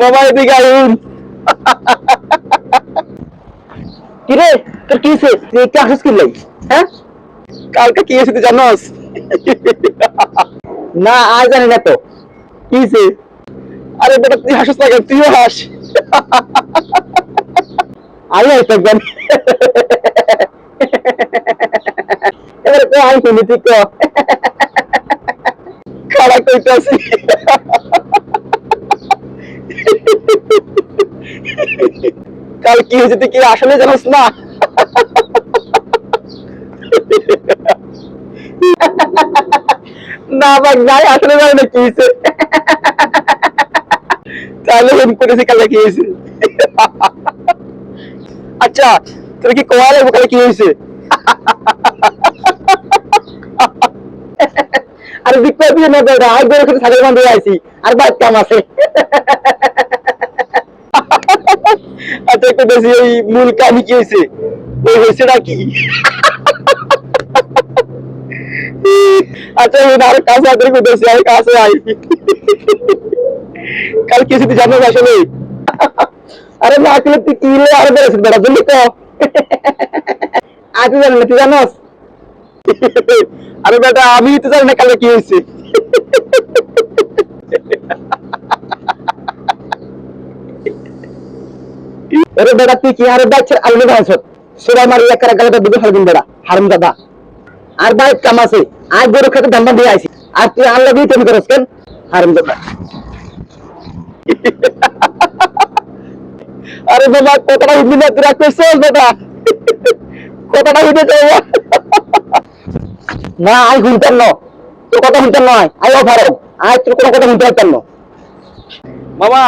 মামা এদিকে আইন কিরে, তোর কি হয়েছে? তুই একটু আসিস কি হ্যাঁ? কালকে কি হয়েছে তুই জানোস? না, আর জানি না তো। কি হয়েছে? আরে বেটা, তুই হাসিস না তুইও হাস। আমি হয়তো জানি। এবারে তো আমি শুনি, তুই কো। খাড়া কইতাছি। কাল কি হয়েছে কি আসলে জানোস না না বাক নাই আসলে জানি না কি হয়েছে তাহলে করেছি কালে কি হয়েছে আচ্ছা তোর কি কোয়া কালে কি হয়েছে আর বিক্রয় দিয়ে না বেড়া আর সাথে ছাগল বান্ধে আইছি আর বাদ কাম আছে আচ্ছা বেশি ওই মূল কাহিনী কি হয়েছে? ওই হয়েছে নাকি? আচ্ছা ওই আর কাছে আদর করতেছি আর কাছে আই কাল কিছু তুই জানিস আসলে। আরে না আসলে তুই কি লে আর বেড়েছিস বেড়া বললি তো। আজ জানি না, তুই জানোস? আরে বেটা, আমি তো জানি না কালে কি হয়েছে। আরে বেটা, তুই কি আরে বাইক আলু ভাইছ সবাই মারি দুটো বেড়া হারম দাদা আর বাইক আর গরু খেতে দিয়ে আর তুই আল্লাহ দিয়ে তুমি করস কেন? হারম দাদা আরে বাবা কতটা উঠবি না তুই রাখতে চল কতটা উঠে যাব না, আই শুনতাম না। তোর কথা শুনতাম নয় আই। অফার আই, তোর কোনো কথা শুনতে পারতাম না। মামা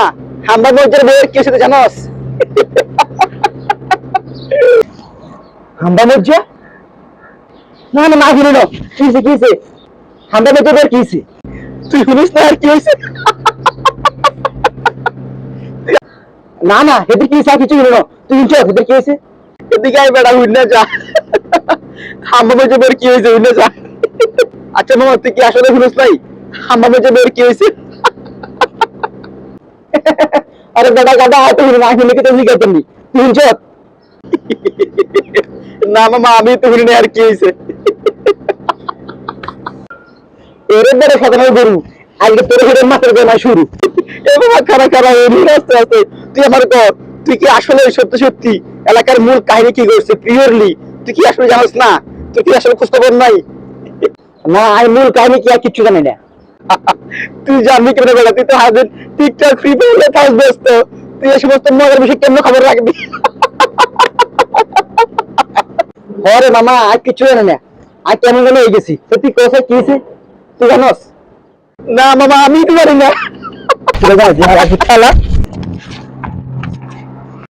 হাম্বা মসজিদের বইয়ের কি হয়েছে জানোস? হাম্বা মসজিদ? না না না শুনি না। কি হয়েছে কি হয়েছে হাম্বা মসজিদের বইয়ের কি হয়েছে তুই শুনিস না আর কি হয়েছে না না এদের কি আর কিছু না। তুই শুনছ এদের কি হয়েছে এদিকে আই বেড়া উঠলে যা। হাম্বা মসজিদের বইয়ের কি হয়েছে উঠলে যা। আচ্ছা মামা তুই কি আসলে শুনিস নাই? হাম্বা মসজিদের বইয়ের কি হয়েছে আরে বেটা গাদা হয়তো না শুনে কি তুমি গেতেন তুই শুনছ? না মামা আমি তো শুনি আর কি হয়েছে। এর বড় সাধারণ গরু। আজকে তোর ঘরের মাথার গোনা শুরু। এ বাবা, খারা খারা আস্তে আস্তে তুই আমার কর, তুই কি আসলে সত্যি সত্যি এলাকার মূল কাহিনী কি করছে? পিওরলি তুই কি আসলে জানিস না? তুই কি আসলে খোঁজ খবর নাই? না আমি মূল কাহিনী কি আর কিচ্ছু জানি না। তুই জানবি কেন বেটা তুই তো হাজির টিকটক ফ্রি পেয়ে থাক ব্যস্ত। তুই এই সমস্ত মজার বিষয় কেমন খবর রাখবি? হরে মামা আর কিছু জানি না। আর কেমন গেলে হয়ে গেছি তো তুই কোথায় কি হয়েছে তুই জানোস? না মামা আমি তো জানি না। খেলা?